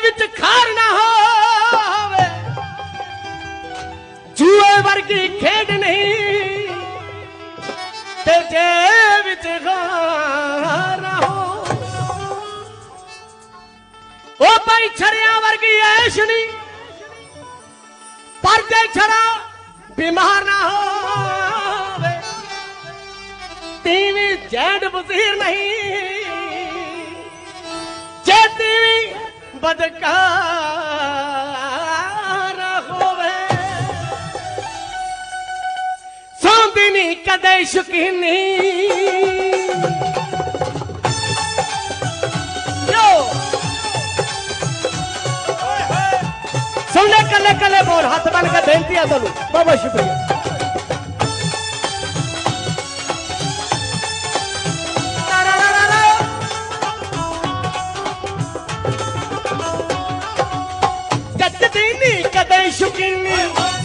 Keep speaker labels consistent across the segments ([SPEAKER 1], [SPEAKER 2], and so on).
[SPEAKER 1] ਵਿੱਚ ਖਾਰ ਨਾ ਹੋਵੇ। ਜੂਏ ਵਰਗੀ ਖੇਡ ਨਹੀਂ ਤੇ ਜੇ ਵਿੱਚ ਖਾਰ ਨਾ ਹੋ ਉਹ ਭਾਈ ਛੜਿਆਂ ਵਰਗੀ ਐਸ਼ ਨਹੀਂ, ਪਰ ਜੇ ਛੜਾ ਬਿਮਾਰ ਨਾ ਹੋਵੇ, ਤੀਵੀਂ ਜੈਂਡ ਵਜ਼ੀਰ ਨਹੀਂ, ਜੇ ਤੀਵੀਂ ਬਦਕਾਰ ਹੋਵੇ। ਸੌਂਦੀ ਨਹੀਂ ਕਦੇ ਸ਼ੁਕੀਨੀ। ਯੋ। ਸੁਣਨੇ ਕੱਲੇ ਕੱਲੇ ਬੋਲ ਹੱਥ ਬਣ ਕੇ ਬੇਨਤੀ ਆ ਤੁਹਾਨੂੰ। ਬਹੁਤ ਬਹੁਤ ਸ਼ੁਕਰੀਆ। ਕਦੇ ਸ਼ੁਕੀਨੀ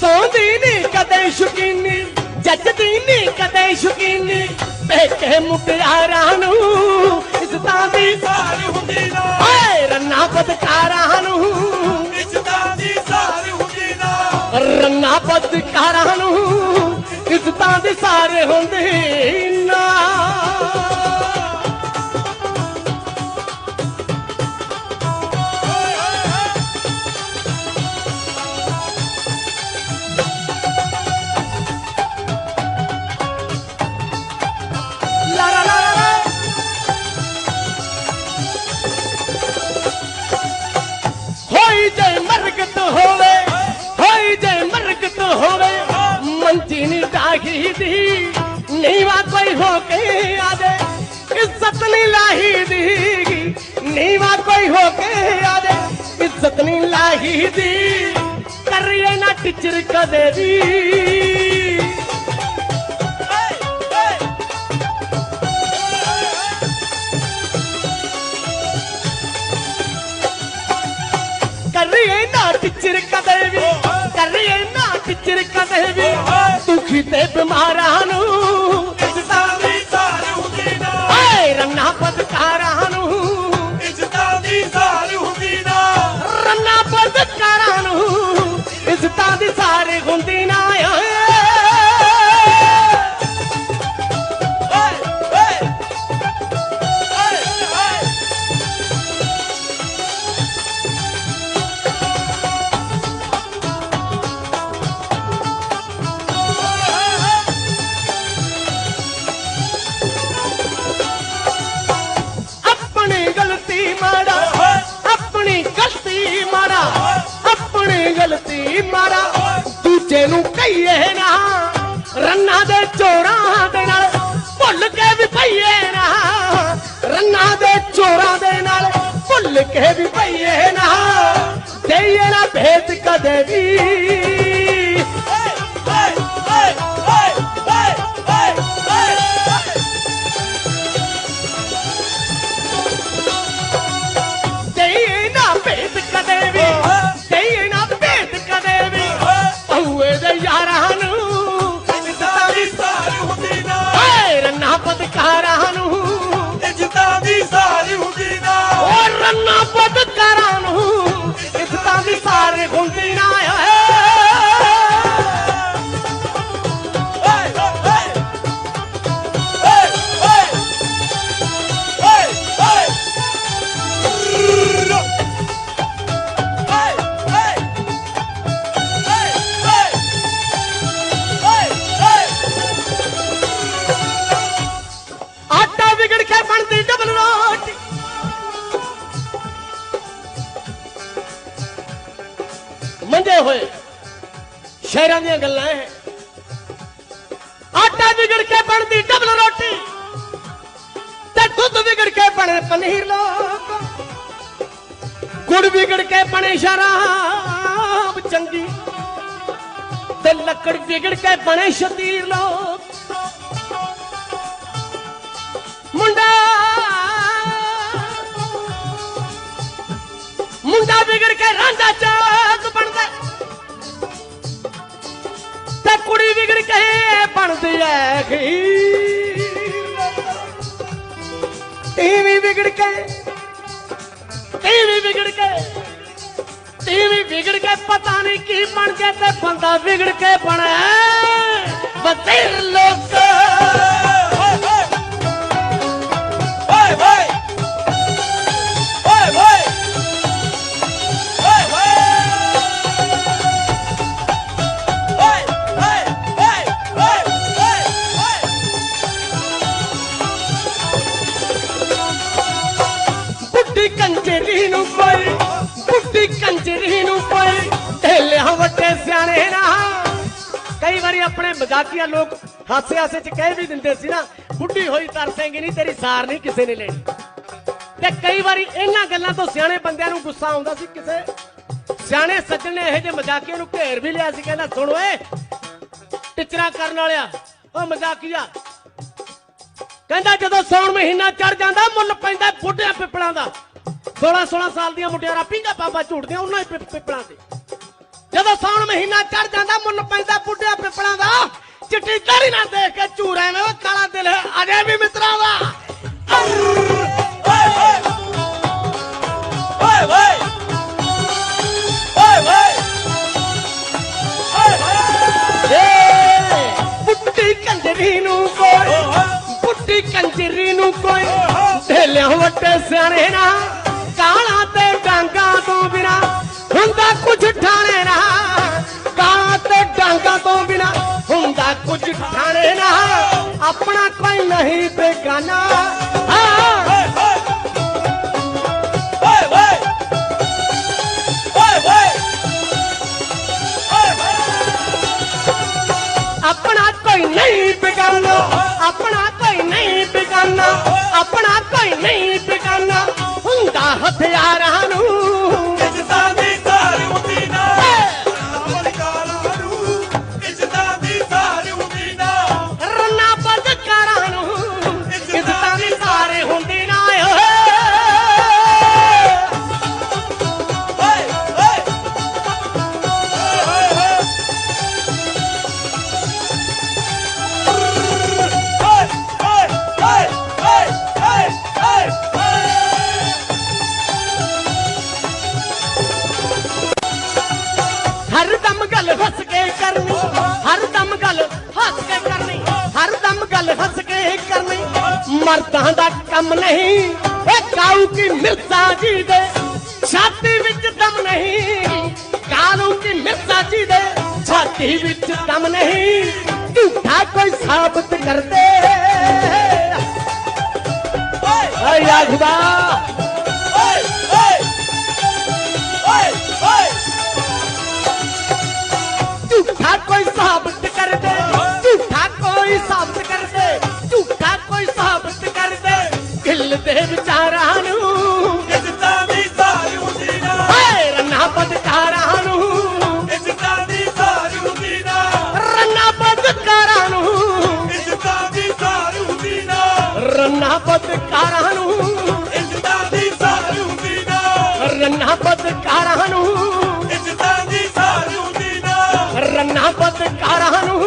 [SPEAKER 1] ਸੌਂਦੀ ਨੀ ਕਦੇ ਸ਼ੁਕੀਨੀ ਜੱਜਦੀ ਨੀ ਕਦੇ ਸ਼ੁਕੀਨੀ ਪੇਕੇ ਮੁਟਿਆਰਾਂ ਨੂੰ ਇਜ਼ਤਾਂ ਦੀ
[SPEAKER 2] ਸਾਰੀ ਹੁੰਦੀ ਨਾ।
[SPEAKER 1] ਓਏ ਰੰਨਾ ਬਦਕਾਰਾਂ ਨੂੰ।
[SPEAKER 2] ਇੱਜ਼ਤਾਂ ਦੀ ਸਾਰੀ ਹੁੰਦੀ ਨਾ।
[SPEAKER 1] ਰੰਨਾ ਬਦਕਾਰਾਂ ਨੂੰ ਇੱਜ਼ਤਾਂ ਦੇ ਸਾਰੇ ਹੁੰਦੇ। ਕੋਈ ਹੋ ਕੇ ਇੱਜ਼ਤ ਨਹੀਂ ਲਾਹੀ ਦੀ ਨੀਵਾ ਕੋਈ ਹੋ ਕੇ ਆਦੇ ਇੱਜ਼ਤ ਨਹੀਂ ਲਾਹੀ ਦੀ। ਕਰੀਏ ਨਾ ਟਿਚਰ ਕਦੇ ਵੀ ਕਰੀਏ ਨਾ ਟਿਚਰ ਕਦੇ ਵੀ, ਕਰੀਏ ਨਾ ਟਿਚਰ ਕਦੇ ਵੀ। ਦੁਖੀ ਤੇ ਬਿਮਾਰਾਂ ਨੂੰ ਰੰਨਾ
[SPEAKER 2] ਦੇ
[SPEAKER 1] ਚੋਰਾਂ ਦੇ ਨਾਲ ਭੁੱਲ ਕੇ ਵੀ ਪਈਏ ਨਾ। ਰੰਨਾ ਦੇ ਚੋਰਾਂ ਦੇ ਨਾਲ ਭੁੱਲ ਕੇ ਵੀ ਪਈਏ ਨਾ। ਦੇਈਏ ਨਾ ਭੇਤ ਕਦੇ ਵੀ। ਬਣਦੀ ਡਬਲ ਰੋਟੀ ਮੰਜੇ ਹੋਏ, ਸ਼ਹਿਰਾਂ ਦੀਆਂ ਗੱਲਾਂ ਹੈ ਆਟਾ ਵਿਗੜ ਕੇ ਬਣਦੀ ਡਬਲ ਰੋਟੀ। ਤੇ ਦੁੱਧ ਵਿਗੜ ਕੇ ਬਣੇ ਪਨੀਰ ਲੋਕ। ਗੁੜ ਵਿਗੜ ਕੇ ਬਣੇ ਸ਼ਰਾਬ ਚੰਗੀ। ਤੇ ਲੱਕੜ ਵਿਗੜ ਕੇ ਬਣੇ ਸ਼ਤੀਰ ਲੋਕ। ਕੇ ਰਾਂਝਾ ਚਾਕ ਬਣਦਾ ਤੇ ਕੁੜੀ ਵਿਗੜ ਕੇ ਬਣਦੀ ਐ ਖੀਰ। ਟੀਵੀ ਵਿਗੜ ਕੇ ਟੀਵੀ ਵਿਗੜ ਕੇ ਪਤਾ ਨਹੀਂ ਕੀ ਬਣ ਕੇ ਤੇ ਬੰਦਾ ਵਿਗੜ ਕੇ ਬਣਿਆ। ਬਤੇਰ ਲੋਕ ਬੁੱਢੀ ਕੰਜਰੀ ਨੂੰ ਕੋਈ ਢੇਲਿਆਂ ਵੱਡੇ ਸਿਆਣੇ ਨਾ। ਕਈ ਵਾਰੀ ਆਪਣੇ ਮਜ਼ਾਕੀਆ ਲੋਕ ਹਾਸੇ ਹਾਸੇ ਚ ਕਹਿ ਵੀ ਦਿੰਦੇ ਸੀ ਨਾ, ਬੁੱਢੀ ਹੋਈ ਤਰਸੇਂਗੀ ਨਹੀਂ, ਤੇਰੀ ਸਾਰ ਨਹੀਂ ਕਿਸੇ ਨੇ ਲੈਣੀ। ਤੇ ਕਈ ਵਾਰੀ ਇਹਨਾਂ ਗੱਲਾਂ ਤੋਂ ਸਿਆਣੇ ਬੰਦਿਆਂ ਨੂੰ ਗੁੱਸਾ ਆਉਂਦਾ ਸੀ ਕਿਸੇ ਸਿਆਣੇ ਸੱਜਣ ਨੇ ਇਹੋ ਜਿਹੇ ਮਜ਼ਾਕੀਏ ਨੂੰ ਘੇਰ ਵੀ ਲਿਆ ਸੀ, ਕਹਿੰਦਾ, ਸੁਣ ਓਏ, ਟਿਚਰਾ ਕਰਨ ਵਾਲਿਆ ਓ ਮਜ਼ਾਕੀਆ। ਕਹਿੰਦਾ, ਜਦੋਂ ਸੌਣ ਮਹੀਨਾ ਚੜ ਜਾਂਦਾ, ਮੁੱਲ ਪੈਂਦਾ ਬੁੱਢਿਆਂ ਪਿੱਪਲਾਂ ਦਾ। 16 16 ਸਾਲ ਦੀਆਂ ਮੁਟਿਆਰਾਂ ਪਿੰਗਾ ਬਾਬਾ ਝੂਟਦੀਆਂ ਉਹਨਾਂ ਹੀ ਪਿ- ਪਿੱਪਲਾਂ ਤੇ। ਜਦੋਂ ਸਾਉਣ ਮਹੀਨਾ ਚੜ ਜਾਂਦਾ ਮੁੱਲ ਪੈਂਦਾ ਬੁੱਢਿਆਂ ਪਿੱਪਲਾਂ ਦਾ। ਚਿੱਟੀ ਦਾੜੀ ਨਾ ਦੇਖ ਕੇ ਝੂਰੇ ਨੇ ਉਹ ਕਾਲਾ ਦਿਲ ਅਜੇ ਵੀ ਮਿੱਤਰਾਂ ਦਾ।
[SPEAKER 2] ਓਏ ਓਏ ਓਏ ਓਏ ਓਏ ਓਏ
[SPEAKER 1] ਏ, ਬੁੱਢੀ ਕੰਜਰੀ ਨੂੰ ਕੋਈ, ਬੁੱਢੀ ਕੰਜਰੀ ਨੂੰ ਕੋਈ, ਢੇਲਿਆਂ ਵੱਟੇ ਸਿਆਣੇ ਨਾ। ਗਾਲਾਂ ਤੇ ਡਾਂਗਾ ਤੋਂ ਬਿਨਾ ਹੁੰਦਾ ਕੁਝ ਠਾਣੇ ਨਾ। ਗਾਲਾਂ ਤੇ ਡਾਂਗਾ ਤੋਂ ਬਿਨਾ ਹੁੰਦਾ ਕੁਝ ਠਾਣੇ ਨਾ। ਆਪਣਾ ਕੋਈ ਨਹੀਂ ਬੇਗਾਨਾ। ਮਰਦਾਂ ਦਾ ਕੰਮ ਨਹੀਂ। ਇਹ ਕਾਊ ਕੀ ਮਿਰਜ਼ਾ ਜੀ ਦੇ? ਛਾਤੀ ਵਿੱਚ ਦਮ ਨਹੀਂ। ਕਾਲੂ ਕੀ ਮਿਰਜ਼ਾ ਜੀ ਦੇ? ਛਾਤੀ ਵਿੱਚ ਦਮ ਨਹੀਂ। ਝੂਠਾ ਕੋਈ ਸਾਬਤ ਕਰਦੇ। ਆਇਆ ਖੁਦਾ ਝੂਠਾ ਪਤਕਾਰਾਂ ਨੂੰ